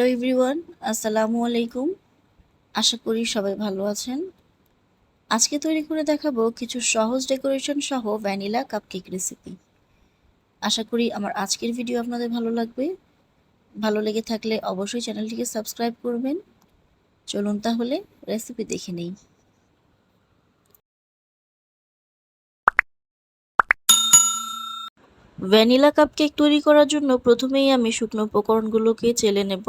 Hello everyone আসসালামু আলাইকুম আশা করি সবাই ভালো আছেন। আজকে তৈরি করে দেখাবো কিছু সহজ ডেকোরেশন সহ ভ্যানিলা কাপকেক রেসিপি আশা করি আমার আজকের ভিডিও আপনাদের ভালো লাগবে। ভালো লেগে থাকলে অবশ্যই চ্যানেলটিকে সাবস্ক্রাইব করবেন। চলুন তাহলে রেসিপি দেখে নেই। ভ্যানিলা কাপকেক তৈরি করার জন্য প্রথমেই আমি শুকনো উপকরণগুলোকে চেলে নেব।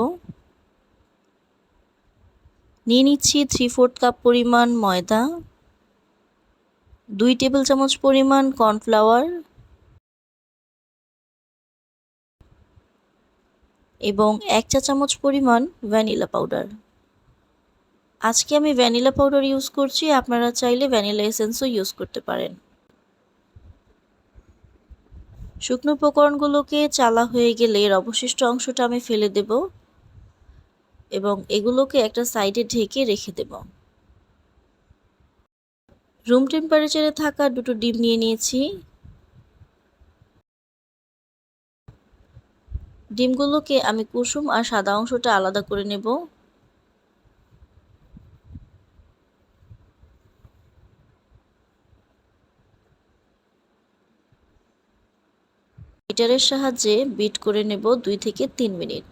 নিয়ে নিচ্ছি থ্রি ফোর্থ কাপ পরিমাণ ময়দা, দুই টেবিল চামচ পরিমাণ কর্নফ্লাওয়ার এবং এক চা চামচ পরিমাণ ভ্যানিলা পাউডার আজকে আমি ভ্যানিলা পাউডার ইউজ করছি, আপনারা চাইলে ভ্যানিলা এসেন্সও ইউজ করতে পারেন। শুকনো উপকরণগুলোকে চালা হয়ে গেলে এর অবশিষ্ট অংশটা আমি ফেলে দেব এবং এগুলোকে একটা সাইডে ঢেকে রেখে দেব। রুম টেম্পারেচারে থাকা দুটো ডিম নিয়ে নিয়েছি। ডিমগুলোকে আমি কুসুম আর সাদা অংশটা আলাদা করে নেব। মিটারের সাহায্যে বিট করে নেব দুই থেকে তিন মিনিট।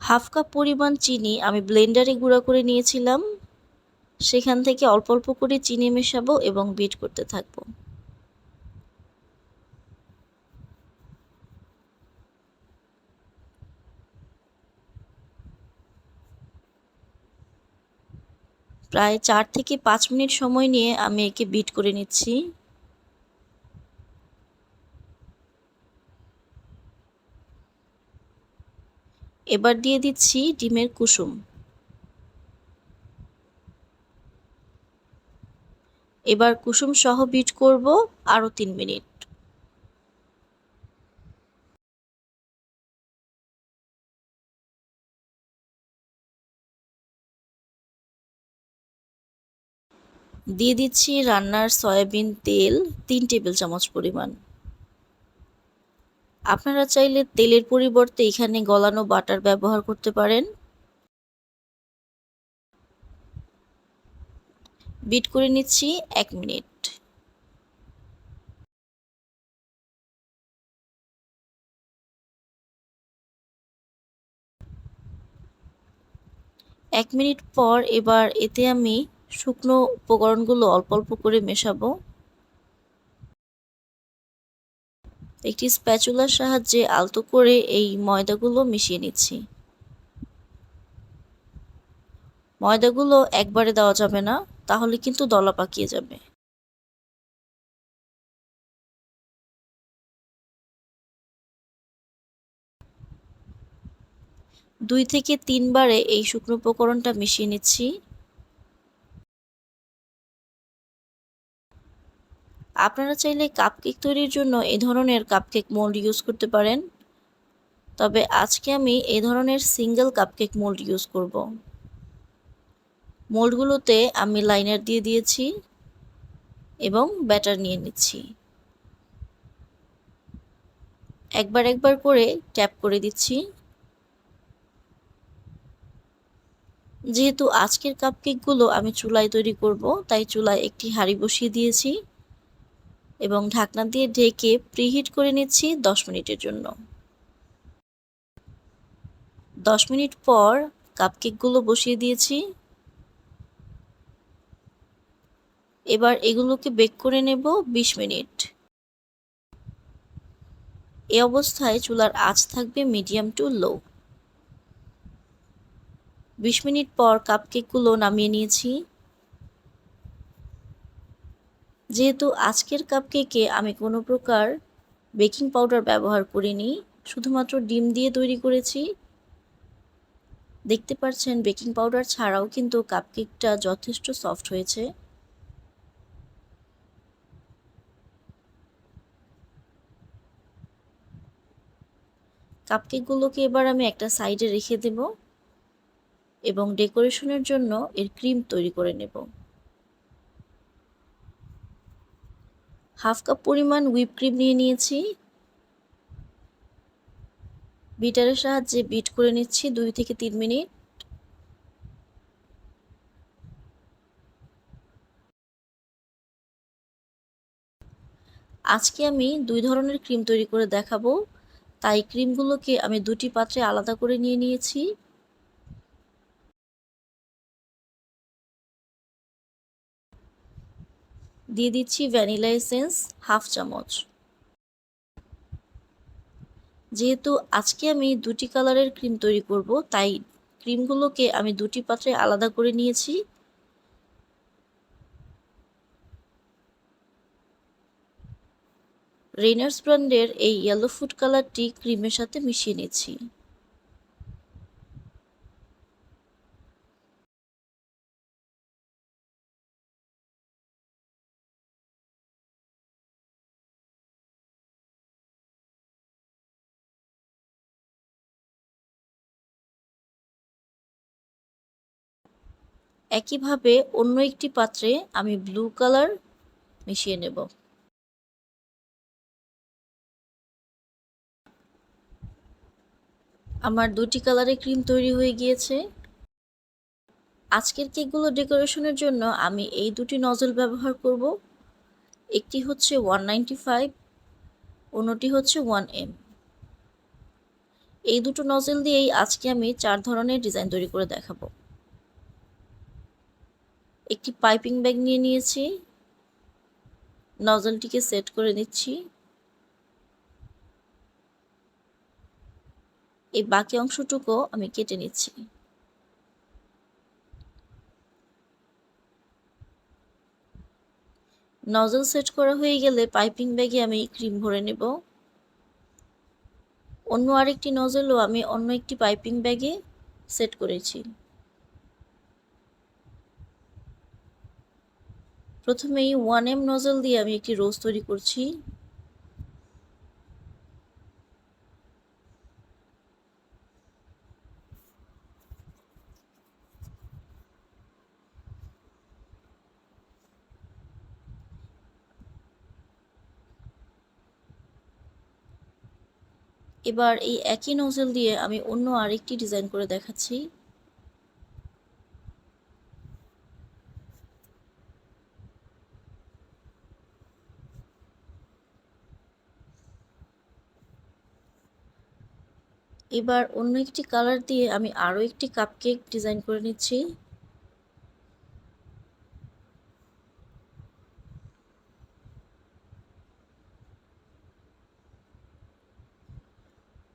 হাফ কাপ পরিমাণ চিনি আমি ব্লেন্ডারে গুঁড়া করে নিয়েছিলাম। সেখান থেকে অল্প অল্প করে চিনি মেশাবো এবং বিট করতে থাকব। প্রায় চার থেকে পাঁচ মিনিট সময় নিয়ে আমি একে বিট করে নিচ্ছি। এবার দিয়ে দিচ্ছি ডিমের কুসুম। এবার কুসুম সহ বিট করব আরও তিন মিনিট। দিয়ে দিচ্ছি রান্নার সয়াবিন তেল তিন টেবিল চামচ পরিমাণ। আপনারা চাইলে তেলের পরিবর্তে এখানে গলানো বাটার ব্যবহার করতে পারেন। বিট করে নিচ্ছি এক মিনিট। এক মিনিট পর এবার এতে আমি শুকনো উপকরণগুলো অল্প অল্প করে মেশাবো। একটি স্প্যাচুলার সাহায্যে আলতো করে এই ময়দাগুলো মিশিয়ে নিচ্ছি। ময়দাগুলো একবারে দেওয়া যাবে না, তাহলে কিন্তু দলা পাকিয়ে যাবে। দুই থেকে তিনবারে এই শুকনো উপকরণটা মিশিয়ে নিচ্ছি। আপনারা চাইলে কাপকেক তৈরির জন্য এই ধরনের কাপকেক মোল্ড ইউজ করতে পারেন। তবে আজকে আমি এই ধরনের সিঙ্গেল কাপকেক মোল্ড ইউজ করব। মোল্ডগুলোতে আমি লাইনার দিয়ে দিয়েছি এবং ব্যাটার নিয়ে নিচ্ছি। একবার একবার করে ট্যাপ করে দিচ্ছি। যেহেতু আজকের কাপকেকগুলো আমি চুলায় তৈরি করব, তাই চুলায় একটি হাঁড়ি বসিয়ে দিয়েছি। এবং ঢাকনা দিয়ে ঢেকে প্রিহিট করে নিচ্ছি দশ মিনিটের জন্য। দশ মিনিট পর কাপকেকগুলো বসিয়ে দিয়েছি। এবার এগুলোকে বেক করে নেব বিশ মিনিট। এ অবস্থায় চুলার আঁচ থাকবে মিডিয়াম টু লো বিশ মিনিট পর কাপকেকগুলো নামিয়ে নিয়েছি। যেহেতু আজকের কাপকেকে আমি কোনো প্রকার বেকিং পাউডার ব্যবহার করিনি, শুধুমাত্র ডিম দিয়ে তৈরি করেছি। দেখতে পাচ্ছেন বেকিং পাউডার ছাড়াও কিন্তু কাপকেকটা যথেষ্ট সফট হয়েছে। কাপকেকগুলোকে এবার আমি একটা সাইডে রেখে দেব এবং ডেকোরেশনের জন্য এর ক্রিম তৈরি করে নেব। হাফ কাপ পরিমাণ হুইপ ক্রিম নিয়ে নিয়েছি। বিটারের সাহায্যে বিট করে নিচ্ছি দুই থেকে তিন মিনিট। আজকে আমি দুই ধরনের ক্রিম তৈরি করে দেখাবো। তাই ক্রিমগুলোকে আমি দুটি পাত্রে আলাদা করে নিয়ে নিয়েছি। দিয়ে দিচ্ছি ভ্যানিলা এসেন্স হাফ চামচ। যেহেতু আজকে আমি দুটি কালারের ক্রিম তৈরি করব, তাই ক্রিমগুলোকে আমি দুটি পাত্রে আলাদা করে নিয়েছি। রেনার্স ব্র্যান্ডের এই ইয়েলো ফুড কালারটি ক্রিমের সাথে মিশিয়ে নিচ্ছি। একইভাবে অন্য একটি পাত্রে আমি ব্লু কালার মিশিয়ে নেব। আমার দুটি কালারের ক্রিম তৈরি হয়ে গিয়েছে। আজকের কেকগুলো ডেকোরেশনের জন্য আমি এই দুটি নজল ব্যবহার করব। একটি হচ্ছে ওয়ান নাইনটি ফাইভ অন্যটি হচ্ছে ওয়ান এম এই দুটো নজল দিয়েই আজকে আমি চার ধরনের ডিজাইন তৈরি করে দেখাবো। একটি পাইপিং ব্যাগ নিয়ে নিয়েছি। নজলটিকে সেট করে নিচ্ছি। এই বাকি অংশটুকু আমি কেটে নিচ্ছি। নজল সেট করা হয়ে গেলে পাইপিং ব্যাগে আমি ক্রিম ভরে নেব। অন্য আরেকটি নজলও আমি অন্য একটি পাইপিং ব্যাগে সেট করেছি। প্রথমেই ওয়ান এম নজল দিয়ে আমি একটি রোজ তৈরি করছি। এবার এই একই নজল দিয়ে আমি অন্য আরেকটি ডিজাইন করে দেখাচ্ছি। এবার অন্য একটি কালার দিয়ে আমি আরও একটি কাপকেক ডিজাইন করে নিচ্ছি।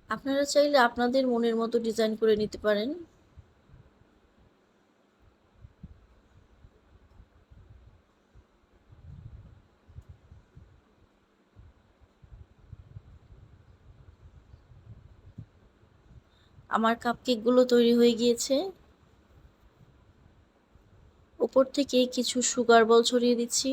আপনারা চাইলে আপনাদের মনের মতো ডিজাইন করে নিতে পারেন। আমার কাপকেকগুলো তৈরি হয়ে গিয়েছে। উপর থেকে কিছু সুগার বল ছড়িয়ে দিচ্ছি।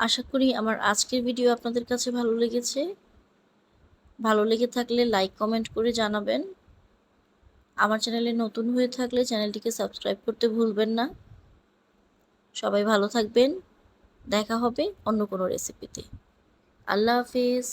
আশা করি আমার আজকের ভিডিও আপনাদের কাছে ভালো লেগেছে। ভালো লেগে থাকলে লাইক কমেন্ট করে জানাবেন। আমার চ্যানেলে নতুন হয়ে থাকলে চ্যানেলটিকে সাবস্ক্রাইব করতে ভুলবেন না। সবাই ভালো থাকবেন। দেখা হবে অন্য কোনো রেসিপিতে আল্লাহ হাফিজ।